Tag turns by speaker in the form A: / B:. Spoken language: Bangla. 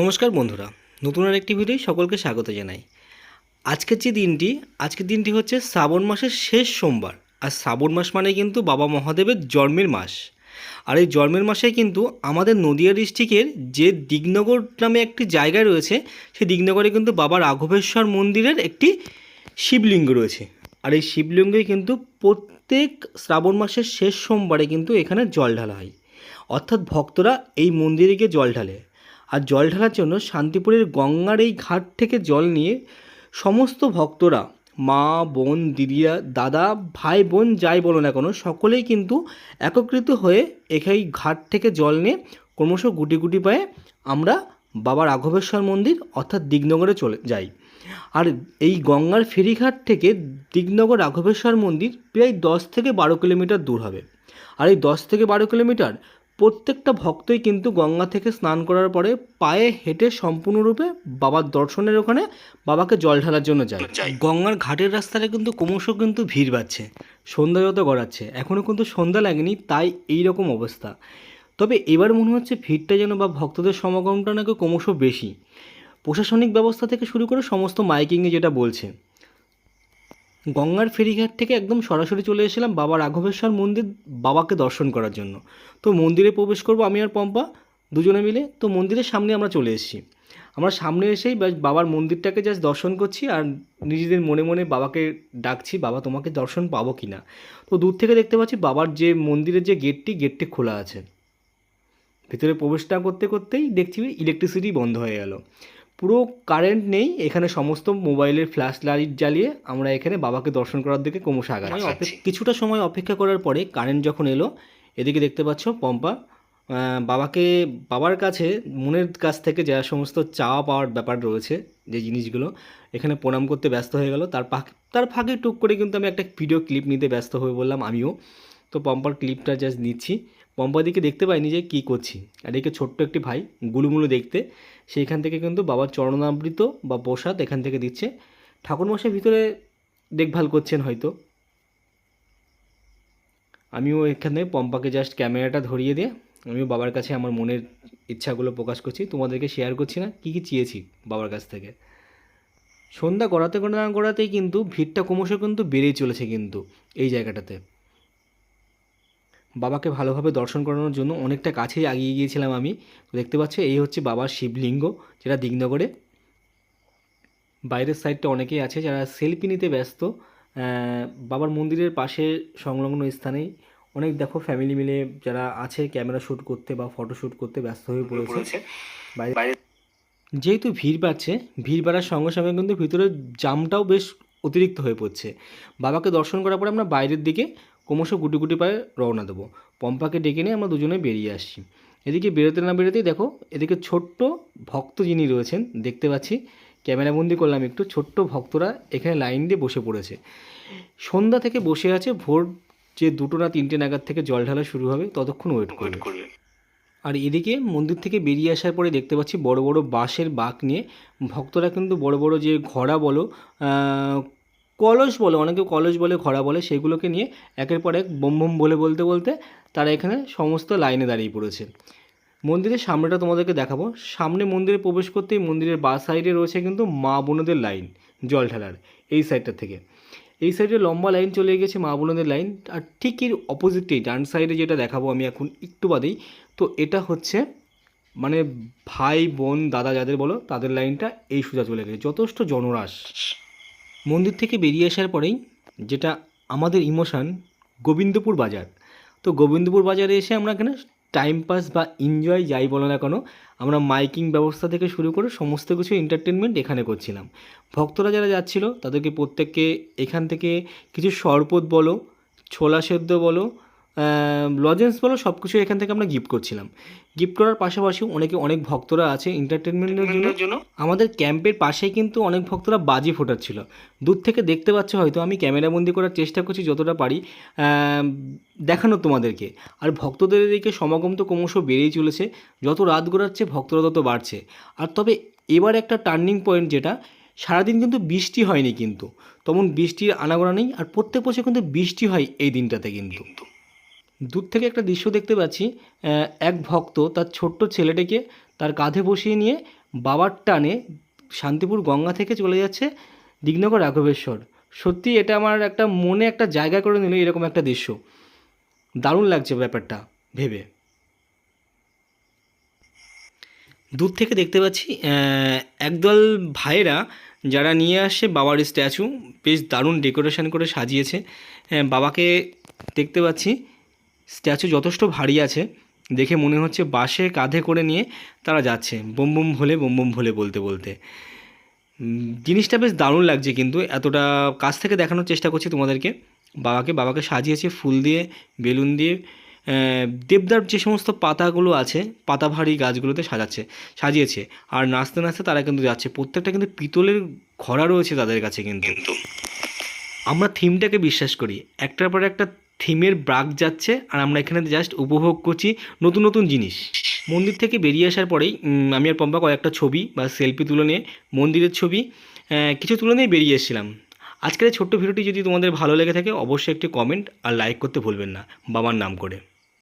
A: নমস্কার বন্ধুরা, নতুন আর একটি ভিডিও সকলকে স্বাগত জানাই। আজকের যে দিনটি, আজকের দিনটি হচ্ছে শ্রাবণ মাসের শেষ সোমবার। আর শ্রাবণ মাস মানে কিন্তু বাবা মহাদেবের জন্মের মাস। আর এই জন্মের মাসে কিন্তু আমাদের নদিয়া ডিস্ট্রিক্টের যে দিগনগর নামে একটি জায়গা রয়েছে, সেই দিগনগরে কিন্তু বাবা রাঘবেশ্বর মন্দিরের একটি শিবলিঙ্গ রয়েছে। আর এই শিবলিঙ্গে কিন্তু প্রত্যেক শ্রাবণ মাসের শেষ সোমবারে কিন্তু এখানে জল ঢালা হয়। অর্থাৎ ভক্তরা এই মন্দিরে গিয়ে জল ঢালে। আর জল ঢালার জন্য শান্তিপুরের গঙ্গার এই ঘাট থেকে জল নিয়ে সমস্ত ভক্তরা, মা, বোন, দিদিরা, দাদা, ভাই, বোন, যাই বলো না কেন, সকলেই কিন্তু একত্রিত হয়ে এখানে ঘাট থেকে জল নিয়ে ক্রমশ গুটি গুটি পায়ে আমরা বাবা রাঘবেশ্বর মন্দির অর্থাৎ দিগনগরে চলে যাই। আর এই গঙ্গার ফেরিঘাট থেকে দিগনগর রাঘবেশ্বর মন্দির প্রায় দশ থেকে বারো কিলোমিটার দূর হবে। আর এই দশ থেকে বারো কিলোমিটার প্রত্যেকটা ভক্তই কিন্তু গঙ্গা থেকে স্নান করার পরে পায়ে হেঁটে সম্পূর্ণরূপে বাবার দর্শনের ওখানে বাবাকে জল ঢালার জন্য যায়। গঙ্গার ঘাটের রাস্তাটা কিন্তু ক্রমশ কিন্তু ভিড় বাড়ছে সন্ধ্যা যত গড়াচ্ছে এখনও কিন্তু সন্ধ্যা লাগেনি তাই এই রকম অবস্থা। তবে এবার মনে হচ্ছে ভিড়টা যেন বা ভক্তদের সমাগমটা নাকি ক্রমশ বেশি। প্রশাসনিক ব্যবস্থা থেকে শুরু করে সমস্ত মাইকিংয়ে যেটা বলছে গঙ্গার ফেরিঘাট থেকে একদম সরাসরি চলে এসেছিলাম বাবা রাঘবেশ্বর মন্দির বাবাকে দর্শন করার জন্য। তো মন্দিরে প্রবেশ করব আমি আর পম্পা দুজনে মিলে। তো মন্দিরের সামনে আমরা চলে এসেছি। আমরা সামনে এসেই বাবার মন্দিরটাকে জাস্ট দর্শন করছি আর নিজেদের মনে মনে বাবাকে ডাকছি, বাবা, তোমাকে দর্শন পাবো কি না তো দূর থেকে দেখতে পাচ্ছি বাবার যে মন্দিরের যে গেটটি গেটটি খোলা আছে। ভিতরে প্রবেশ না করতে করতেই দেখছি ইলেকট্রিসিটি বন্ধ হয়ে গেল। পুরো কারেন্ট নেই এখানে সমস্ত মোবাইলের ফ্ল্যাশ লাইট জ্বালিয়ে আমরা এখানে বাবাকে দর্শন করার দিকে ক্রমশ আগাচ্ছি। অপে- কিছুটা সময় অপেক্ষা করার পরে কারেন্ট যখন এলো এদিকে দেখতে পাচ্ছ পম্পা বাবাকে বাবার কাছে মনের কাছ থেকে যা সমস্ত চাওয়া পাওয়ার ব্যাপার রয়েছে যে জিনিসগুলো এখানে প্রণাম করতে ব্যস্ত হয়ে গেল। তার পাক তার ফাঁকে টুক করে কিন্তু আমি একটা ভিডিও ক্লিপ নিতে ব্যস্ত হয়ে বললাম আমিও। তো পম্পার ক্লিপটা জাস্ট নিচ্ছি। পম্পা দিকে দেখতে পাইনি যে কী করছি। আর এদিকে ছোট্ট একটি ভাই, গুলুমুলু দেখতে। সেইখান থেকে কিন্তু বাবার চরণামৃত বা প্রসাদ এখান থেকে দিচ্ছে। ঠাকুরমশাই ভিতরে দেখভাল করছেন হয়তো। আমিও এখানে পম্পাকে জাস্ট ক্যামেরাটা ধরিয়ে দিয়ে, আমিও বাবার কাছে আমার মনের ইচ্ছাগুলো প্রকাশ করছি। তোমাদেরকে শেয়ার করছি না, কী কী চেয়েছি বাবার কাছ থেকে। সন্ধ্যা গড়াতে গড়া গড়াতেই কিন্তু ভিড়টা ক্রমশ কিন্তু বেড়েই চলেছে কিন্তু এই জায়গাটাতে। বাবাকে ভালোভাবে দর্শন করানোর জন্য অনেকটা কাছেই এগিয়ে গিয়েছিলাম আমি। তো দেখতে পাচ্ছ এই হচ্ছে বাবার শিবলিঙ্গ যেটা দিগনগরে। বাইরের সাইডটা অনেকেই আছে যারা সেলফি নিতে ব্যস্ত। বাবার মন্দিরের পাশে সংলগ্ন স্থানেই অনেক দেখো ফ্যামিলি মিলে যারা আছে ক্যামেরা শ্যুট করতে বা ফটো শ্যুট করতে ব্যস্ত হয়ে পড়েছে। বাইরে যেহেতু ভিড় বাড়ছে ভিড় বাড়ার সঙ্গে সঙ্গে কিন্তু ভিতরে জামটাও বেশ অতিরিক্ত হয়ে পড়ছে। বাবাকে দর্শন করার পরে আমরা বাইরের দিকে ক্রমশ গুটি গুটি পায়ে রওনা দেবো। পম্পাকে ডেকে নিয়ে আমরা দুজনে বেরিয়ে আসছি। এদিকে বেরোতে না বেরোতেই দেখো এদিকে ছোট্ট ভক্ত যিনি রয়েছেন দেখতে পাচ্ছি। ক্যামেরাবন্দি করলাম একটু ছোট্ট ভক্তরা এখানে লাইন দিয়ে বসে পড়েছে। সন্ধ্যা থেকে বসে আছে ভোর যে দুটো না তিনটে নাগাদ থেকে জল ঢালা শুরু হবে ততক্ষণ ওয়েট করবে। আর এদিকে মন্দির থেকে বেরিয়ে আসার পরে দেখতে পাচ্ছি বড় বড় বাঁশের বাঁক নিয়ে ভক্তরা কিন্তু বড় বড় যে ঘোড়া বলো কলস বলে, অনেকে কলস বলে, ঘোড়া বলে, সেগুলোকে নিয়ে একের পর এক বোম বোম বলে বলতে বলতে তারা এখানে সমস্ত লাইনে দাঁড়িয়ে পড়েছে। মন্দিরের সামনেটা তোমাদেরকে দেখাবো। সামনে মন্দিরে প্রবেশ করতেই মন্দিরের বা সাইডে রয়েছে কিন্তু মা বোনদের লাইন, জল ঢালার, এই সাইডটা থেকে। এই সাইডে লম্বা লাইন চলে গেছে মা বোনদের লাইন, আর ঠিক এর অপোজিটেই ডান সাইডে যেটা দেখাবো আমি এখন একটু বাদেই, তো এটা হচ্ছে মানে ভাই, বোন, দাদা যাদের বলো, তাদের লাইনটা এই সোজা চলে গেছে। যথেষ্ট জনরাশ। মন্দির থেকে বেরিয়ে আসার পরেই যেটা আমাদের ইমোশান, গোবিন্দপুর বাজার। তো গোবিন্দপুর বাজারে এসে আমরা এখানে টাইম পাস বা এনজয় যাই বলো না কেন, আমরা মাইকিং ব্যবস্থা থেকে শুরু করে সমস্ত কিছু এন্টারটেনমেন্ট এখানে করছিলাম। ভক্তরা যারা যাচ্ছিল, তাদেরকে প্রত্যেককে এখান থেকে কিছু শরবত বলো, ছোলা সেদ্ধ বলো লজেন্স বলো সব কিছু এখান থেকে আমরা গিফট করছিলাম। গিফট করার পাশাপাশি অনেকে অনেক ভক্তরা আছে এন্টারটেনমেন্টের জন্য। আমাদের ক্যাম্পের পাশেই কিন্তু অনেক ভক্তরা বাজি ফোটাচ্ছিল দূর থেকে দেখতে পাচ্ছ হয়তো আমি ক্যামেরাবন্দি করার চেষ্টা করছি যতটা পারি। দেখানো তোমাদেরকে। আর ভক্তদের এদিকে সমাগম তো ক্রমশ বেড়েই চলেছে। যত রাত গড়াচ্ছে ভক্তরা তত বাড়ছে। আর তবে এবার একটা টার্নিং পয়েন্ট যেটা সারাদিন কিন্তু বৃষ্টি হয়নি কিন্তু। তেমন বৃষ্টির আনাগোনা নেই। আর প্রত্যেক বছর কিন্তু বৃষ্টি হয় এই দিনটাতে কিন্তু। দূর থেকে একটা দৃশ্য দেখতে পাচ্ছি এক ভক্ত তার ছোট্ট ছেলেটিকে তার কাঁধে বসিয়ে নিয়ে বাবার টানে শান্তিপুর গঙ্গা থেকে চলে যাচ্ছে দিগনগর রাঘবেশ্বর। সত্যি এটা আমার একটা মনে একটা জায়গা করে নিল এরকম একটা দৃশ্য। দারুণ লাগছে ব্যাপারটা, ভেবে। দূর থেকে দেখতে পাচ্ছি একদল ভাইয়েরা যারা নিয়ে আসে বাবার স্ট্যাচু, বেশ দারুণ ডেকোরেশন করে সাজিয়েছে। বাবাকে দেখতে পাচ্ছি। স্ট্যাচু যথেষ্ট ভারী আছে। দেখে মনে হচ্ছে বাসে কাঁধে করে নিয়ে তারা যাচ্ছে। বোম বোম ভোলে বোম বোম ভোলে বলতে বলতে। জিনিসটা বেশ দারুণ লাগছে কিন্তু এতটা কাছ থেকে দেখানোর চেষ্টা করছি তোমাদেরকে। বাবাকে বাবাকে সাজিয়েছে ফুল দিয়ে বেলুন দিয়ে। দেবদার যে সমস্ত পাতাগুলো আছে পাতা ভারী গাছগুলোতে সাজাচ্ছে সাজিয়েছে। আর নাচতে নাচতে তারা কিন্তু যাচ্ছে। প্রত্যেকটা কিন্তু পিতলের ঘোড়া রয়েছে তাদের কাছে কিন্তু। আমরা থিমটাকে বিশ্বাস করি। একটার পর একটা থিমের ব্রাক যাচ্ছে আর আমরা এখানে জাস্ট উপভোগ করছি নতুন নতুন জিনিস। মন্দির থেকে বেরিয়ে আসার পরেই আমি আর পম্পা কয়েকটা ছবি বা সেলফি তুলে নিয়ে মন্দিরের ছবি কিছু তুলে নিয়ে বেরিয়ে এসেছিলাম। আজকের এই ছোট্ট ভিডিওটি যদি তোমাদের ভালো লেগে থাকে, অবশ্যই একটি কমেন্ট আর লাইক করতে ভুলবেন না। বাবার নাম করে।